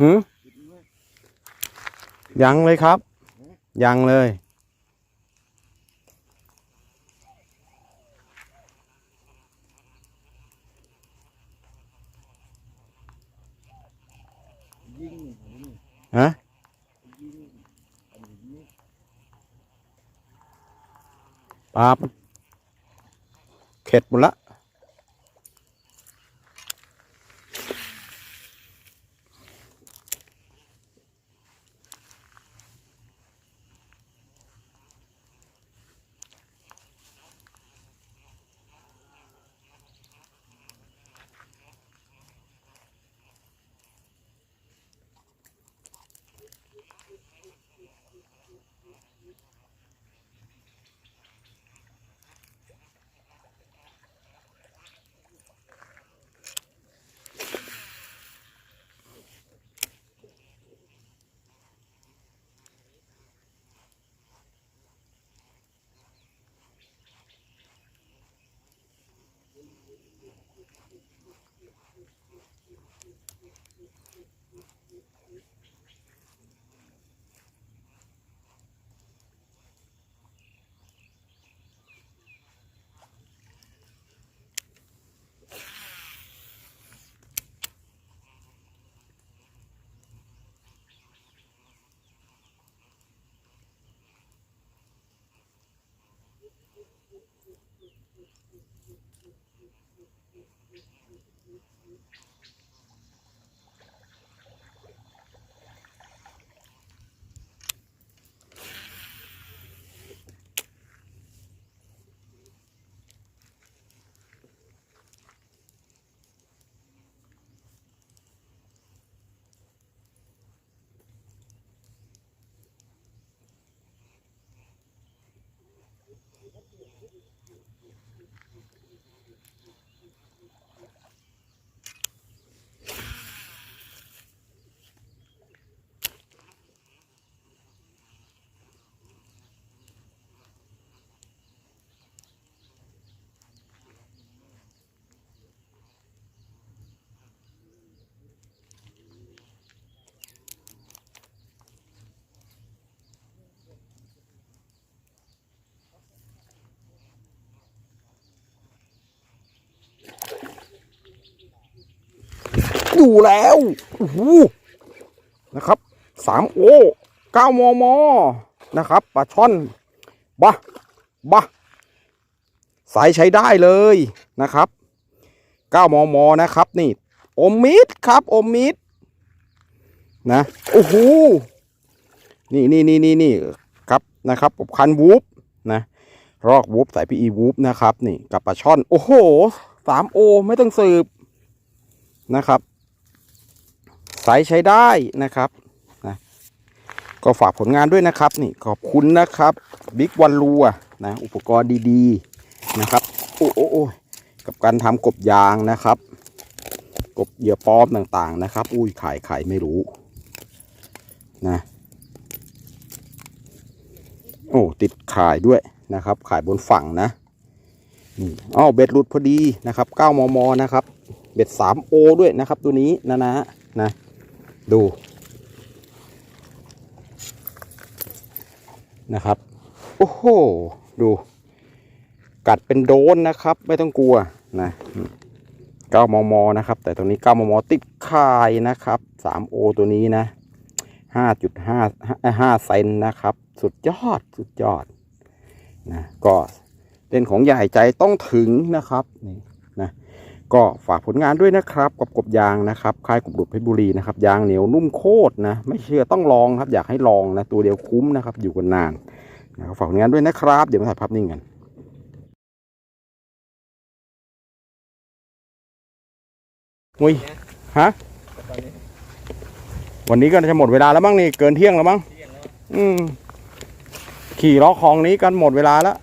หืมติดเลยยังเลยครับ ยังเลยยิงอันนี้ฮะยิงอันนี้ปาบเข็ดหมดละ อยู่แล้วโอ้โหนะครับสามโอเก้ามมนะครับปลาช่อนบะบะสายใช้ได้เลยนะครับเก้ามมนะครับ นี่อมมิดครับอมมิดนะโอ้โหนี่นี่นี่นี่นี่ครับนะครับกับคันวูฟนะรอกวูฟสายพีอีวูฟนะครับ นี่กับปลาช่อน โอ้โหสามโอไม่ต้องสืบนะครับ สายใช้ได้นะครับนะก็ฝากผลงานด้วยนะครับนี่ขอบคุณนะครับบิ๊กวันลูนะอุปกรณ์ดีๆนะครับโอ้โอ้โอกับการทำกบยางนะครับ กบเหยื่อปลอมต่างๆนะครับ อุ้ยขายขายไม่รู้นะโอ้ติดขายด้วยนะครับ ขายบนฝั่งนะนี่อ้าวเบ็ดหลุดพอดีนะครับ 9 มมนะครับ เบ็ด 3 โอด้วยนะครับ ตัวนี้นะนะนะ ดูนะครับ โอ้โห ดู กัดเป็นโดนนะครับ ไม่ต้องกลัวนะ9มมนะครับ แต่ตรงนี้9มมติดคายนะครับ 3โอตัวนี้นะ5.5 5เซนนะครับ สุดยอดสุดยอดนะก็เล่นของใหญ่ใจต้องถึงนะครับนี่ ก็ฝากผลงานด้วยนะครับกับกบยางนะครับค่ายกบดุดเพชรบุรีนะครับยางเหนียวนุ่มโคตรนะ ไม่เชื่อต้องลองครับอยากให้ลองนะตัวเดียวคุ้มนะครับ อยู่กันนานนะครับฝากผลงานด้วยนะครับ เดี๋ยวมาถ่ายภาพนิ่งกันอุ้ยฮะวันนี้ก็จะหมดเวลาแล้วมั้งนี่เกินเที่ยงแล้วมั้งเที่ยงแล้วอืมขี่ล้อคลองนี้กันหมดเวลาแล้ว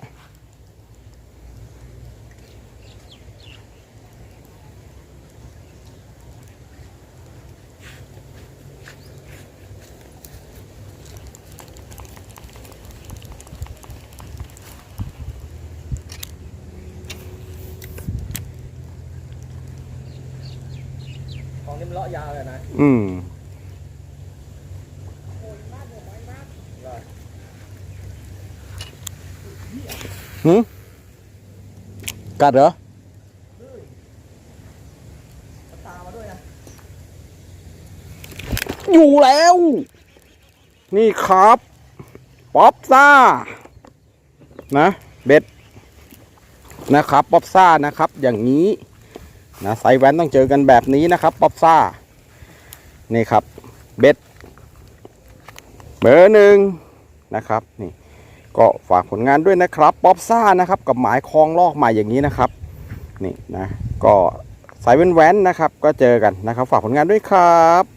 เลาะยาวเลยนะอืมหืมกัดเหรอตามมาด้วยนะอยู่แล้ว นี่ครับป๊อปซ่า นะ เบ็ดนะครับ ป๊อปซ่านะครับ อย่างนี้ นะไซแวนต้องเจอกันแบบนี้นะครับป๊อปซ่า นี่ครับเบ็ดเบอร์หนึ่งนะครับนี่ก็ฝากผลงานด้วยนะครับป๊อปซ่านะครับกับหมายคลองลอกใหม่อย่างนี้นะครับนี่นะก็สายแว้นๆนะครับ ก็เจอกันนะครับ ฝากผลงานด้วยครับ